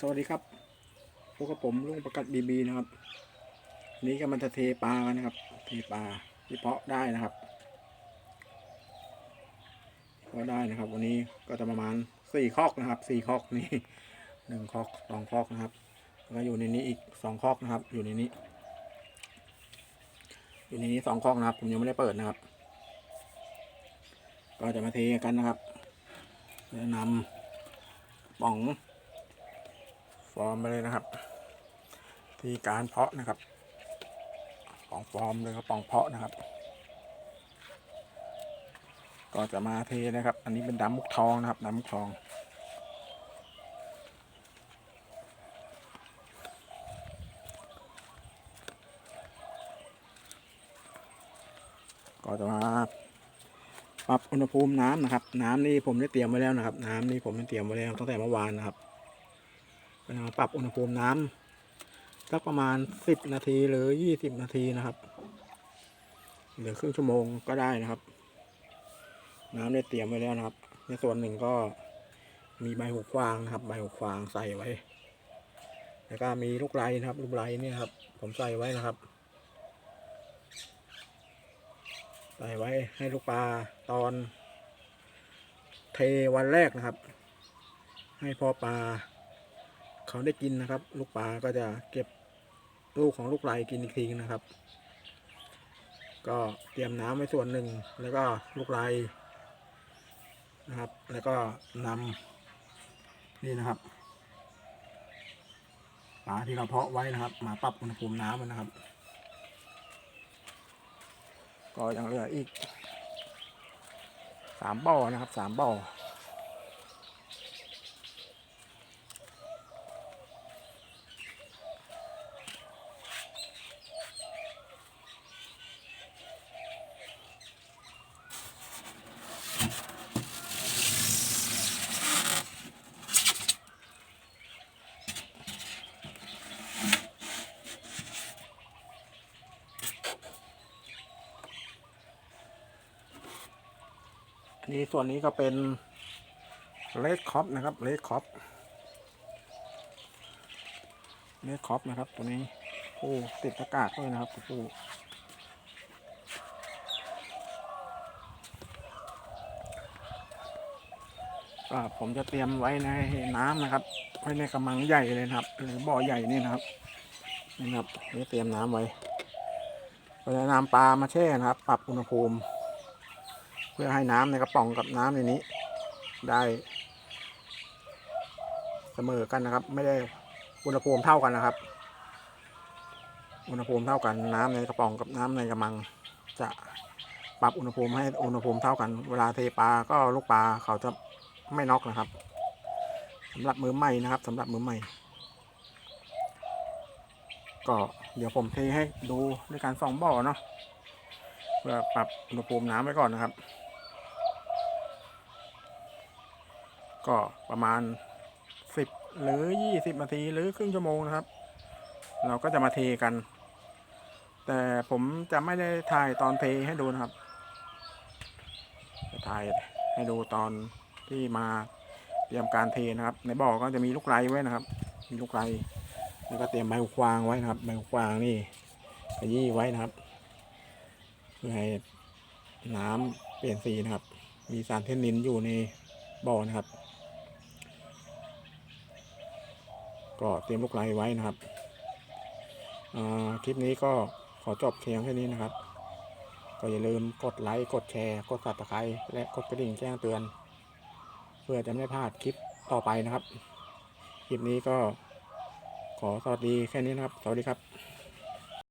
สวัสดีครับพวกกับผมลุงประกัดบีบีนะครับ นี้ก็มันจะเทปลากันนะครับ เทปลาที่เพาะได้นะครับเพาะได้นะครับ วันนี้ก็จะประมาณสี่คอกนะครับสี่คอกนี่หนึ่งคอกสองคอกนะครับแล้วอยู่ในนี้อีกสองคอกนะครับ อยู่ในนี้ อยู่ในนี้สองคอกนะครับ ผมยังไม่ได้เปิดนะครับ ก็จะมาเทกันนะครับแนะนำป่อง ฟอร์มไปเลยนะครับ ที่การเพาะนะครับ ของฟอร์มเลยกระป๋องเพาะนะครับ ก็จะมาเทนะครับ อันนี้เป็นดำมุกทองนะครับดำมุกทองก็จะมาปรับอุณหภูมิน้ำนะครับ น้ำนี่ผมได้เตรียมไว้แล้วนะครับ น้ำนี่ผมได้เตรียมไว้แล้วตั้งแต่เมื่อวานนะครับ เวลาปรับอุณหภูมิน้ำสักประมาณสิบนาทีหรือยี่สิบนาทีนะครับหรือครึ่งชั่วโมงก็ได้นะครับ น้ำได้เตรียมไว้แล้วนะครับ ในส่วนหนึ่งก็มีใบหูกวางนะครับ ใบหูกวางใส่ไว้ แล้วก็มีลูกไรนะครับ ลูกไรเนี่ครับ ผมใส่ไว้นะครับใส่ไว้ให้ลูกปลาตอน เทวันแรกนะครับ ให้พ่อปลา เขาได้กินนะครับ ลูกปลาก็จะเก็บลูกของลูกไหลกินอีกทีนะครับ ก็เตรียมน้ำไว้ส่วนหนึ่งแล้วก็ลูกไหลนะครับ แล้วก็นำนี่นะครับปลาที่เราเพาะไว้นะครับ มาปรับอุณหภูมิน้ำนะครับ ก็ยังเหลืออีกสามบ่อนะครับสามบ่อ อันนี้ส่วนนี้ก็เป็นเลดคอปนะครับเลดคอปเลดคอปนะครับ ตัวนี้ผู้ติดอากาศด้วยนะครับผู้ก็ผมจะเตรียมไว้ในน้ำนะครับ ไว้ในกำมังใหญ่เลยนะครับ หรือบ่อใหญ่นี่นะครับนี่นะครับนี่เตรียมน้ำไว้เราจะนำปลามาแช่นะครับ ปรับอุณหภูมิ เพื่อให้น้ำในกระป๋องกับน้ำในนี้ ได้เสมอกันนะครับ ไม่ได้อุณหภูมิเท่ากันนะครับ อุณหภูมิเท่ากันน้ำในกระป๋องกับน้ำในกระมัง จะปรับอุณหภูมิให้อุณหภูมิเท่ากัน เวลาเทปลาก็ลูกปลาเขาจะไม่น็อกนะครับสำหรับมือใหม่นะครับสำหรับมือใหม่ ก็เดี๋ยวผมเทให้ดูด้วยการส่องบ่อเนาะเพื่อปรับอุณหภูมิน้ำไว้ก่อนนะครับ ก็ประมาณสิบหรือยี่สิบนาทีหรือครึ่งชั่วโมงนะครับ เราก็จะมาเทกัน แต่ผมจะไม่ได้ถ่ายตอนเทให้ดูนะครับ จะถ่ายให้ดูตอนที่มาเตรียมการเทนะครับ ในบ่อก็จะมีลูกไรไว้นะครับ มีลูกไรแล้วก็เตรียมใบหูกวางไว้นะครับใบหูกวางนี่ขยี้ไว้นะครับ เพื่อให้น้ำเปลี่ยนสีนะครับ มีสารเทนนินอยู่ในบ่อนะครับ ก็เตรียมลูกไลไว้นะครับอ่าคลิปนี้ก็ขอจบเพียงแค่นี้นะครับ ก็อย่าลืมกดไลค์กดแชร์ กด subscribe และกดกระดิ่งแจ้งเตือน เพื่อจะไม่พลาดคลิปต่อไปนะครับ คลิปนี้ก็ขอสวัสดีแค่นี้นะครับ สวัสดีครับ